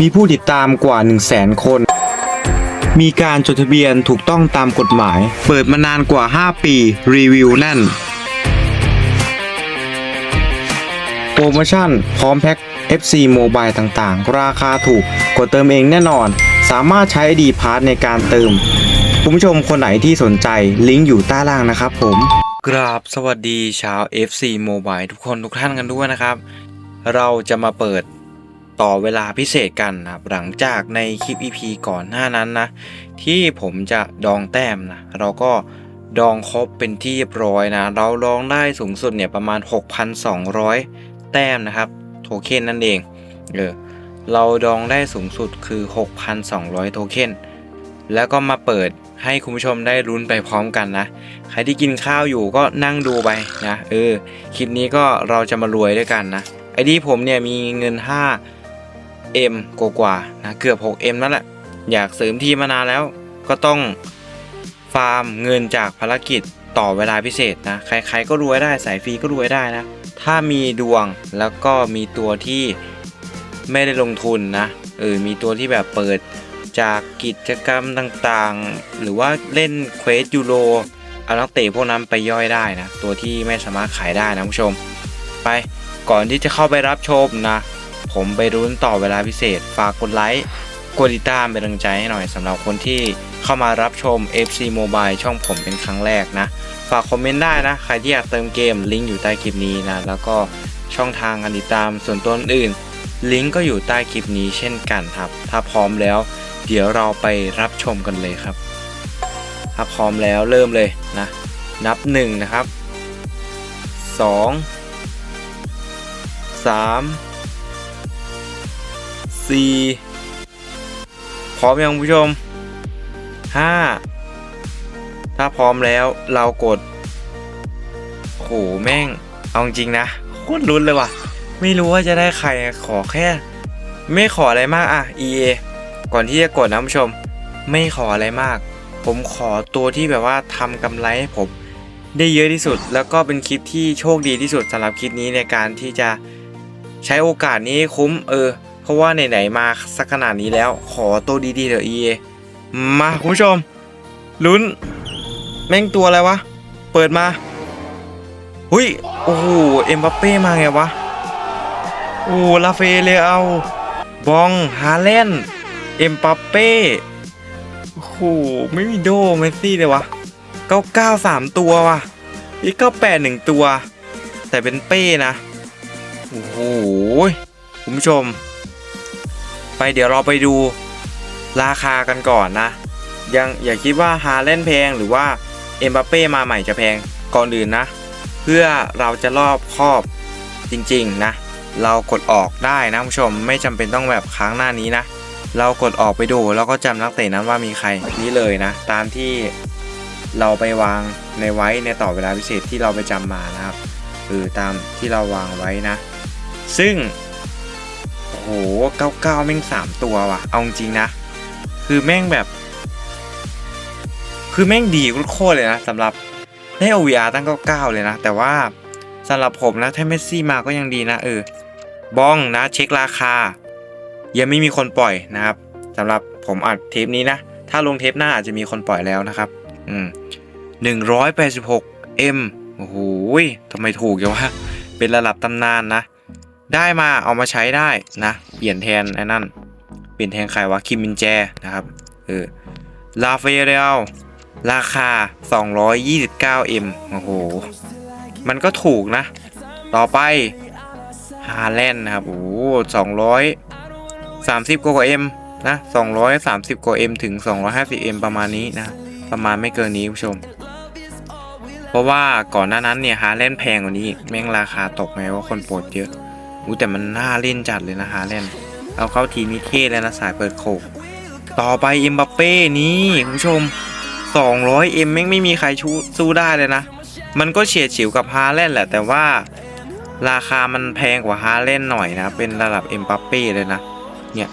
มีผู้ติดตามกว่า 1 0 0 0 0แสนคน มีการจดทะเบียนถูกต้องตามกฎหมาย เปิดมานานกว่า 5 ปี รีวิวแน่น โปรโมชั่น พร้อมแพ็ค FC Mobile ต่างๆ ราคาถูกกดเติมเองแน่นอน สามารถใช้ดีพาร์ทในการเติม คุณผู้ชมคนไหนที่สนใจลิงก์อยู่ใต้ล่างนะครับผม กราบสวัสดีชาว FC Mobile ทุกคนทุกท่านกันด้วยนะครับ เราจะมาเปิด ต่อเวลาพิเศษกันนะครับหลังจากในคลิป EP ก่อนหน้านั้นนะ ที่ผมจะดองแต้มนะเราก็ดองครบเป็นที่เรียบร้อยนะ เราลองได้สูงสุดเนี่ยประมาณ 6,200 แต้มนะครับ โทเค็นนั่นเองเออเราดองได้สูงสุดคือ 6,200 โทเค็นแล้วก็มาเปิดให้คุณผู้ชมได้ลุ้นไปพร้อมกันนะ ใครที่กินข้าวอยู่ก็นั่งดูไปนะ เออ คลิปนี้ก็เราจะมารวยด้วยกันนะ ไอดีผมเนี่ยมีเงิน 5M กว่าๆนะเกือบ 6M นั่นแหละ อยากเสริมทีมมานานแล้วก็ต้องฟาร์มเงินจากภารกิจต่อเวลาพิเศษนะ ใครๆก็รวยได้สายฟรีก็รวยได้นะ ถ้ามีดวงแล้วก็มีตัวที่ไม่ได้ลงทุนนะเออมีตัวที่แบบเปิดจากกิจกรรมต่างๆ หรือว่าเล่นเควสยูโรเอานักเตะพวกนั้นไปย่อยได้นะ ตัวที่ไม่สามารถขายได้นะผู้ชม ไปก่อนที่จะเข้าไปรับชมนะ ผมไปรุ้นต่อเวลาพิเศษ ฝากกดไลค์ กดติดตามเป็นกำลังใจให้หน่อยสำหรับคนที่เข้ามารับชม FC Mobile ช่องผมเป็นครั้งแรกนะ ฝากคอมเมนต์ได้นะ ใครที่อยากเติมเกมลิงก์อยู่ใต้คลิปนี้นะ แล้วก็ช่องทางการติดตามส่วนตัวอื่น ลิงก์ก็อยู่ใต้คลิปนี้เช่นกันครับ ถ้าพร้อมแล้ว เดี๋ยวเราไปรับชมกันเลยครับ ถ้าพร้อมแล้วเริ่มเลยนะ นับหนึ่งนะครับสอง สี่พร้อมยังผู้ชมห้าถ้าพร้อมแล้วเรากดโหแม่ง เอาจริงนะโคตรลุ้นเลยว่ะ ไม่รู้ว่าจะได้ใครขอแค่ ไม่ขออะไรมากอะ EA ก่อนที่จะกดนะผู้ชม ไม่ขออะไรมาก ผมขอตัวที่แบบว่าทำกำไรให้ผมได้เยอะที่สุด แล้วก็เป็นคลิปที่โชคดีที่สุดสำหรับคลิปนี้ในการที่จะใช้โอกาสนี้คุ้มเออ ราะว่าไหนๆมาสักขนาดนี้แล้วขอตัวดีๆเถอะ EA มาคุณผู้ชม ลุ้น แม่งตัวอะไรวะ เปิดมา หุยโอ้โหเอ็มบัปเป้มาไงวะ โอ้ลาเฟเลเอาบองฮาเลนเอ็มบัปเป้โอ้โหไม่มีโดเมสซี่เลยวะ99 3ตัววะอีก98 1ตัว แต่เป็นเป้นะ โอ้โหคุณผู้ชม ไปเดี๋ยวเราไปดูราคากันก่อนนะ ยังอย่าคิดว่าฮาเล่นแพงหรือว่าเอ็มบัปเป้มาใหม่จะแพงก่อนอื่นนะ เพื่อเราจะรอบครอบจริงๆนะ เรากดออกได้นะผู้ชมไม่จำเป็นต้องแบบค้างหน้านี้นะ เรากดออกไปดูแล้วก็จำนักเตะนั้นว่ามีใครนี้เลยนะ ตามที่เราไปวางในไว้ในต่อเวลาพิเศษที่เราไปจำมานะครับคือตามที่เราวางไว้นะ ซึ่ง โอ้โห99แม่ง3ตัวว่ะ เอาจริงนะ คือแม่งแบบ คือแม่งดีโคตรเลยนะสำหรับได้ OVR ตั้ง99เลยนะ แต่ว่าสำหรับผมนะถ้าเมสซี่มาก็ยังดีนะ เออ บ้องนะ เช็คราคา ยังไม่มีคนปล่อยนะครับสำหรับผมอัดเทปนี้นะ ถ้าลงเทปหน้าอาจจะมีคนปล่อยแล้วนะครับ อืมหนึ่งร้อยแปดสิบหกเอ็มโอ้โหทำไมถูกจังวะเป็นระดับตำนานนะ ได้มาเอามาใช้ได้นะ เปลี่ยนแทนไอ้นั่น เปลี่ยนแทนใครวะคิมมินแจนะครับเออลาเฟเรลราคา 229M โอ้โห มันก็ถูกนะ ต่อไปฮาแลนด์นะครับ โอ้สองร้อยสามสิบกว่า M นะสองร้อยสามสิบกว่า M ถึงสองร้อยห้าสิบ M ประมาณนี้นะ ประมาณไม่เกินนี้คุณผู้ชม เพราะว่าก่อนหน้านั้นเนี่ยฮาแลนด์แพงกว่านี้ แม่งราคาตกไงว่าคนโปรดเยอะ อู้แต่มันน่าเล่นจัดเลยนะฮาแลนด์เอาเข้าทีมนี้เท่เลยนะสายเปิดโคกต่อไปเอ็มบัปเป้นี่คุณผู้ชม 200 M แม่งไม่มีใครชูสู้ได้เลยนะ มันก็เฉียดฉิวกับฮาแลนด์แหละแต่ว่า ราคามันแพงกว่าฮาแลนด์หน่อยนะ เป็นระดับเอ็มบัปเป้เลยนะ เนี่ย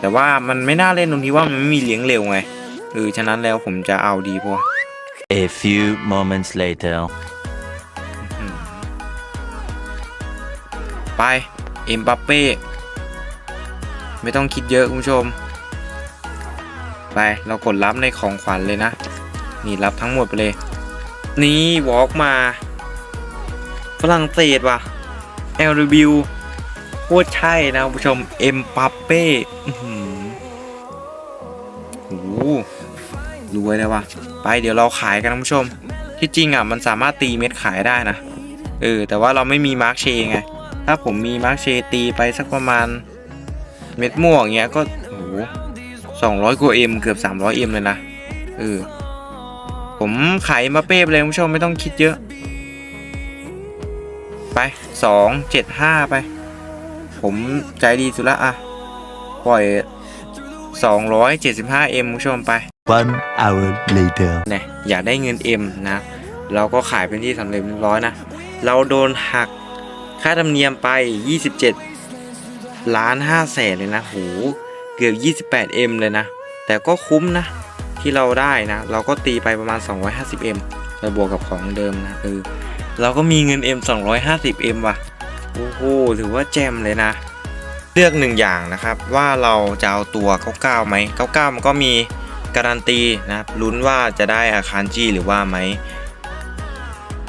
แต่ว่ามันไม่น่าเล่นตรงที่ว่ามันไม่มีเลี้ยงเร็วไงเออฉะนั้นแล้วผมจะเอาดีพว A few moments later. ไป เอ็มบัปเป้ ไม่ต้องคิดเยอะคุณผู้ชม ไป เรากดรับในของขวัญเลยนะ นี่รับทั้งหมดไปเลย นี่วอล์กมา ฝรั่งเศสว่ะ LW โคตรใช่นะคุณผู้ชม เอ็มปัปเป้โอ้โหรวยเลยว่ะ ไปเดี๋ยวเราขายกันนะคุณผู้ชม ที่จริงอะมันสามารถตีเม็ดขายได้นะเออแต่ว่าเราไม่มีมาร์คเชไง ถ้าผมมีมาร์คเชตีไปสักประมาณ เม็ดม่วงอย่างเงี้ยก็โอ้โหสองร้อยกว่าเอ็มเกือบสามร้อยเอ็มเลยนะเออผมขายมาเป้ไปเลยคุณผู้ชมไม่ต้องคิดเยอะ ไปสองเจ็ดห้าไป ผมใจดีสุดละอะปล่อยสองร้อยเจ็ดสิบห้าเอ็มคุณผู้ชมไป One hour later. เนี่ยอยากได้เงิน M นะ เราก็ขายเป็นที่สำเร็จเรียบร้อยนะ เราโดนหัก ค่าธรรมเนียมไป 27 ล้าน5แสนเลยนะโหเกือบ 28M เลยนะ แต่ก็คุ้มนะ ที่เราได้นะ เราก็ตีไปประมาณ 250M ไปบวกกับของเดิมนะเออเราก็มีเงิน M 250M ว่ะ โอ้โห ถือว่าแจมเลยนะ เลือกหนึ่งอย่างนะครับ ว่าเราจะเอาตัว 99ไหม99 มันก็มีการันตีนะครับลุ้นว่าจะได้อาคารจีหรือว่าไหม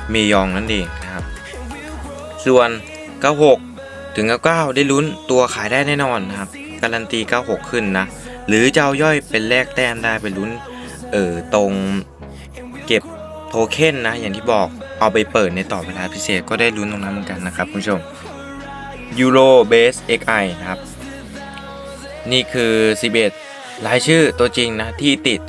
เมยองนั่นเอง ส่วน 96 ถึง 99 ได้ลุ้นตัวขายได้แน่นอนนะครับ การันตี 96 ขึ้นนะ หรือจะเอาย่อยเป็นแลกแต้มได้ไปลุ้นเออตรงเก็บโทเค็นนะ อย่างที่บอกเอาไปเปิดในต่อเวลาพิเศษก็ได้ลุ้นตรงนั้นเหมือนกันนะครับคุณผู้ชม Euro Base XI นะครับ นี่คือ 11 รายชื่อตัวจริงนะ ที่ติด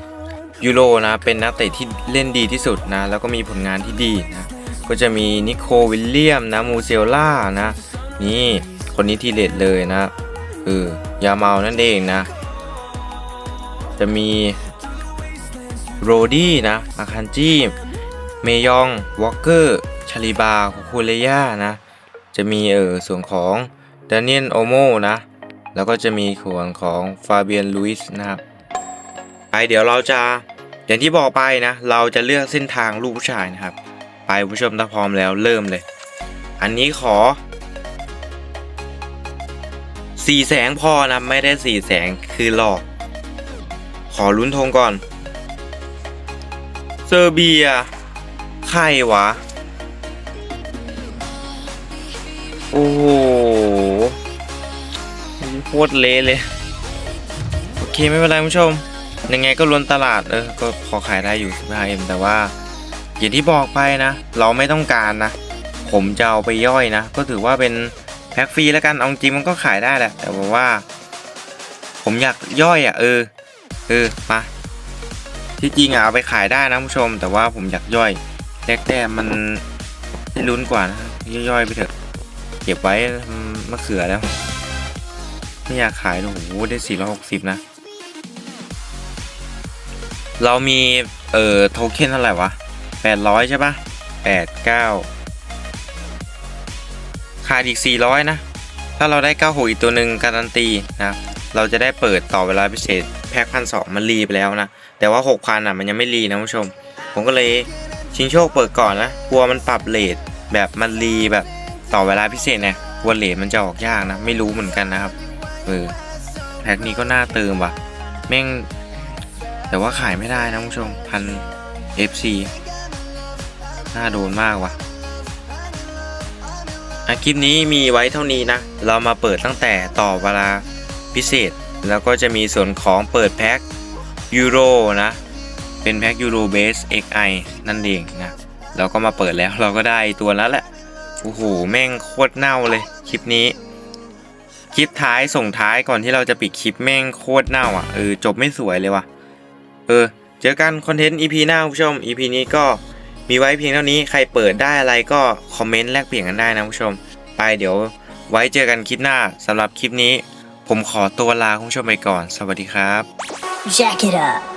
ยูโรนะ เป็นนักเตะที่เล่นดีที่สุดนะ แล้วก็มีผลงานที่ดีนะ ก็จะมีนิโควิลเลียมนะมูเซลล่านะ นี่คนนี้ที่เด็ดเลยนะเออยาเมานั่นเองนะ จะมีโรดี้นะอาคันจีเมยอง วอลเกอร์ ชาลิบาคูเลยานะ จะมีเออส่วนของดานิเอลโอโมนะ แล้วก็จะมีส่วนของฟาเบียนลุยส์นะครับไปเดี๋ยวเราจะอย่างที่บอกไปนะ เราจะเลือกเส้นทางลูกผู้ชายนะครับ ไปผู้ชมถ้าพร้อมแล้วเริ่มเลย อันนี้ขอสี่แสงพอนะไม่ได้สี่แสงคือหลอก ขอลุ้นธงก่อน เซอร์เบีย ใครวะ โอ้โหโคตรเละเลย โอเคไม่เป็นไรผู้ชม ยังไงก็ล้นตลาด เออ ก็พอขายได้อยู่ 15M แต่ว่า อย่างที่บอกไปนะ เราไม่ต้องการนะ ผมจะเอาไปย่อยนะ ก็ถือว่าเป็นแพ็คฟรีแล้วกันเอาจริงมันก็ขายได้แหละ แต่ว่า ผมอยากย่อยอะ เออ เออมาที่จริงอะเอาไปขายได้นะผู้ชม แต่ว่าผมอยากย่อยแลกแต้มมันได้ลุ้นกว่านะย่อยๆไปเถอะ เก็บไว้มะเขือแล้ว ไม่อยากขายโอ้โหได้ 460 นะ เรามี เอ่อ โทเค็นเท่าไหร่วะ 800 ใช่ปะ8 9 ขาดอีก 400 นะ ถ้าเราได้ 96 อีกตัวหนึ่งการันตีนะเราจะได้เปิดต่อเวลาพิเศษ แพ็คพันสองมันรีไปแล้วนะ แต่ว่า 6,000อะมันยังไม่รีนะผู้ชม ผมก็เลยชิงโชคเปิดก่อนนะ กลัวมันปรับเลทแบบมันรีแบบต่อเวลาพิเศษเนี่ยกลัวเลทมันจะออกยากนะ ไม่รู้เหมือนกันนะครับเออแพ็คนี้ก็น่าเติมว่ะ แม่ง แต่ว่าขายไม่ได้นะผู้ชมพัน FC น่าโดนมากว่ะอะคลิปนี้มีไว้เท่านี้นะ เรามาเปิดตั้งแต่ต่อเวลาพิเศษ แล้วก็จะมีส่วนของเปิดแพ็คยูโรนะ เป็นแพ็คยูโรเบส XI นั่นเองนะ เราก็มาเปิดแล้วเราก็ได้ตัวแล้วแหละ โอ้โห แม่งโคตรเน่าเลยคลิปนี้ คลิปท้ายส่งท้ายก่อนที่เราจะปิดคลิปแม่งโคตรเน่าอะ เออ จบไม่สวยเลยว่ะ เออ เจอกันคอนเทนต์ EP หน้าคุณผู้ชม EP นี้ก็ มีไว้เพียงเท่านี้ใครเปิดได้อะไรก็คอมเมนต์แลกเปลี่ยนกันได้นะคุณผู้ชม ไปเดี๋ยวไว้เจอกันคลิปหน้าสำหรับคลิปนี้ ผมขอตัวลาคุณผู้ชมไปก่อน สวัสดีครับ Jack it up.